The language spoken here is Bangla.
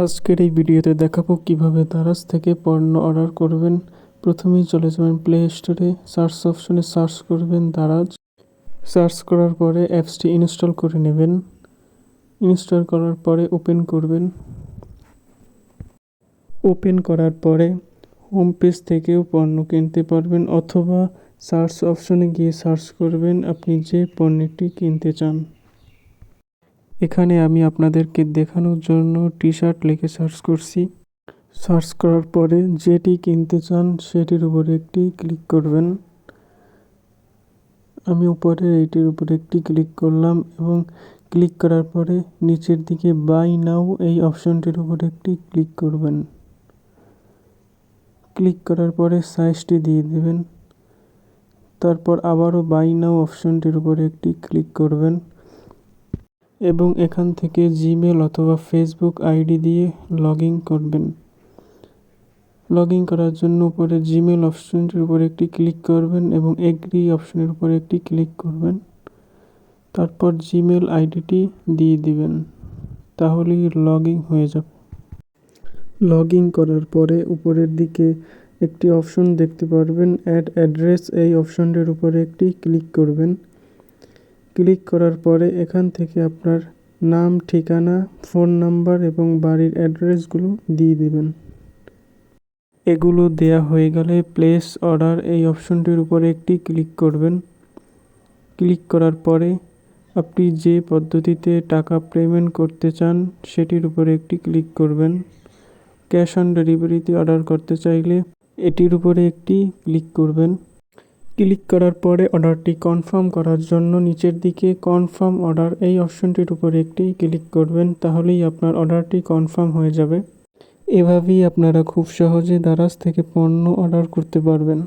আজকের এই ভিডিওতে দেখাবো কীভাবে দারাজ থেকে পণ্য অর্ডার করবেন। প্রথমেই চলে যাবেন প্লে স্টোরে সার্চ অপশনে সার্চ করবেন দারাজ সার্চ করার পরে অ্যাপসটি ইনস্টল করে নেবেন। ইনস্টল করার পরে ওপেন করবেন। ওপেন করার পরে হোম পেজ থেকেও পণ্য কিনতে পারবেন অথবা সার্চ অপশনে গিয়ে সার্চ করবেন আপনি যে পণ্যটি কিনতে চান। এখানে আমি আপনাদেরকে দেখানোর জন্য টি শার্ট লিখে সার্চ করছি। সার্চ করার পরে যেটি কিনতে চান সেটির উপরে একটি ক্লিক করবেন। আমি উপরে এইটির উপরে একটি ক্লিক করলাম এবং ক্লিক করার পরে নিচের দিকে বাই নাও এই অপশনটির উপরে একটি ক্লিক করবেন। ক্লিক করার পরে সাইজটি দিয়ে দেবেন। তারপর আবারও বাই নাও অপশনটির উপরে একটি ক্লিক করবেন। এবং এখান থেকে জিমেল অথবা ফেসবুক আইডি দিয়ে লগ ইন করবেন। লগ ইন করার জন্য উপরে জিমেল অপশনটির উপরে একটি ক্লিক করবেন এবং এগ্রি অপশনের উপরে একটি ক্লিক করবেন। তারপর জিমেল আইডিটি দিয়ে দিবেন। তাহলেই লগ ইন হয়ে যাবে। লগ ইন করার পরে উপরের দিকে একটি অপশন দেখতে পারবেন। অ্যাড অ্যাড্রেস এই অপশনটির উপরে একটি ক্লিক করবেন। ক্লিক করার পরে এখান থেকে আপনার নাম, ঠিকানা, ফোন নাম্বার এবং বাড়ির অ্যাড্রেসগুলো দিয়ে দেবেন। এগুলো দেয়া হয়ে গেলে প্লেস, অর্ডার এই অপশনটির উপরে একটি ক্লিক করবেন। ক্লিক করার পরে আপনি যে পদ্ধতিতে টাকা পেমেন্ট করতে চান সেটির উপরে একটি ক্লিক করবেন। ক্যাশ অন ডেলিভারিতে অর্ডার করতে চাইলে এটির উপরে একটি ক্লিক করবেন। ক্লিক করার পরে অর্ডারটি কনফার্ম করার জন্য নিচের দিকে কনফার্ম অর্ডার এই অপশনটির উপর একটি ক্লিক করবেন, তাহলেই আপনার অর্ডারটি কনফার্ম হয়ে যাবে। এভাবেই আপনারা খুব সহজে দারাজ থেকে পণ্য অর্ডার করতে পারবেন।